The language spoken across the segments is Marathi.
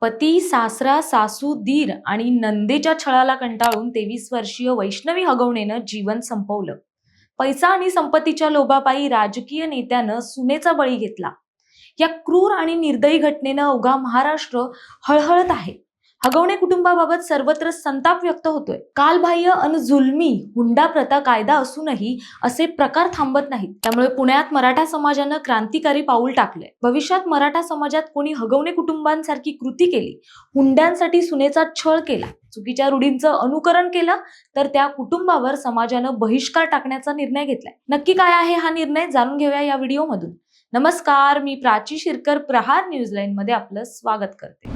पती सासरा सासू दीर आणि नंदेच्या छळाला कंटाळून तेवीस वर्षीय वैष्णवी हगवणेनं जीवन संपवलं. पैसा आणि संपत्तीच्या लोभापायी राजकीय नेत्यानं सुनेचा बळी घेतला. या क्रूर आणि निर्दयी घटनेनं अवघा महाराष्ट्र हळहळत आहे. हगवणे कुटुंबाबाबत सर्वत्र संताप व्यक्त होतोय. कालबाह्य अन जुलमी हुंडा प्रथा कायदा असूनही असे प्रकार थांबत नाहीत. त्यामुळे पुण्यात मराठा समाजानं क्रांतिकारी पाऊल टाकलंय. भविष्यात मराठा समाजात कोणी हगवणे कुटुंबांसारखी कृती केली हुंड्यांसाठी सुनेचा छळ केला चुकीच्या रूढींचं अनुकरण केलं तर त्या कुटुंबावर समाजानं बहिष्कार टाकण्याचा निर्णय घेतलाय. नक्की काय आहे हा निर्णय जाणून घेऊया या व्हिडिओमधून. नमस्कार मी प्राची शिरकर प्रहार न्यूजलाईन मध्ये आपलं स्वागत करते.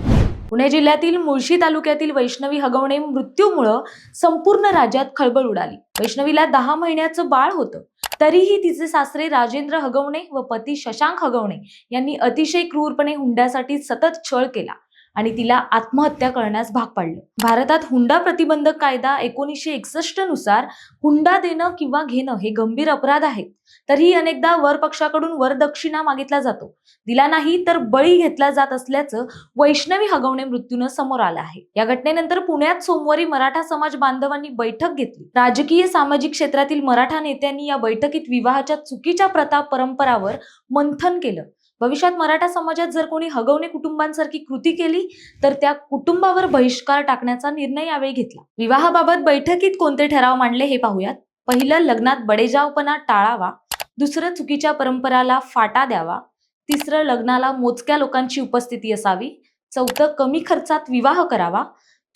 पुणे जिल्ह्यातील मुळशी तालुक्यातील वैष्णवी हगवणे मृत्यूमुळं संपूर्ण राज्यात खळबळ उडाली. वैष्णवीला दहा महिन्याचं बाळ होतं. तरीही तिचे सासरे राजेंद्र हगवणे व पती शशांक हगवणे यांनी अतिशय क्रूरपणे हुंड्यासाठी सतत छळ केला. आणि तिला आत्महत्या करण्यास भाग पाडलं. भारतात हुंडा प्रतिबंधक कायदा एकोणीसशे एकसष्टनुसार हुंडा देणं किंवा घेणं हे गंभीर अपराध आहेत तरीही अनेकदा वरपक्षाकडून वरदक्षिणा मागितला जातो. दिला नाही तर बळी घेतला जात असल्याचं वैष्णवी हगवणे मृत्यूनं समोर आलं आहे. या घटनेनंतर पुण्यात सोमवारी मराठा समाज बांधवांनी बैठक घेतली. राजकीय सामाजिक क्षेत्रातील मराठा नेत्यांनी या बैठकीत विवाहाच्या चुकीच्या प्रथा परंपरावर मंथन केलं. भविष्यात मराठा समाजात जर कोणी हगवणे कुटुंबांसारखी कृती केली तर त्या कुटुंबावर बहिष्कार टाकण्याचा निर्णय यावेळी घेतला. विवाहाबाबत बैठकीत कोणते ठराव मांडले हे पाहूयात. पहिलं लग्नात बडेजावपणा टाळावा. दुसरं चुकीच्या परंपराला फाटा द्यावा. तिसरं लग्नाला मोजक्या लोकांची उपस्थिती असावी. चौथं कमी खर्चात विवाह करावा.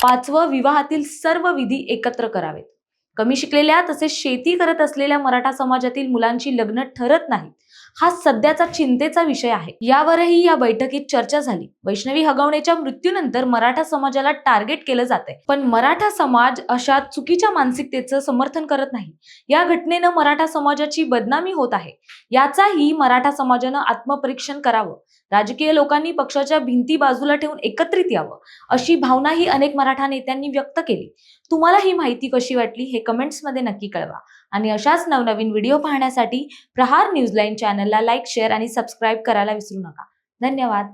पाचवं विवाहातील सर्व विधी एकत्र करावेत. कमी शिकलेल्या तसेच शेती करत असलेल्या मराठा समाजातील मुलांची लग्न ठरत नाहीत. हा सध्याचा चिंतेचा विषय आहे. यावरही या बैठकीत चर्चा झाली. वैष्णवी हगवणेच्या मृत्यूनंतर मराठा समाजाला टार्गेट केलं जात आहे पण मराठा समाज अशा चुकीच्या मानसिकतेचं समर्थन करत नाही. या घटनेनं मराठा समाजाची बदनामी होत आहे. याचाही मराठा समाजानं आत्मपरीक्षण करावं. राजकीय लोकांनी पक्षाच्या भिंती बाजूला ठेवून एकत्रित यावं अशी भावनाही अनेक मराठा नेत्यांनी व्यक्त केली. तुम्हाला ही माहिती कशी वाटली हे कमेंट्समध्ये नक्की कळवा. आणि अशाच नवनवीन व्हिडिओ पाहण्यासाठी प्रहार न्यूजलाईन चॅनलला लाईक शेअर आणि सबस्क्राईब करायला विसरू नका. धन्यवाद.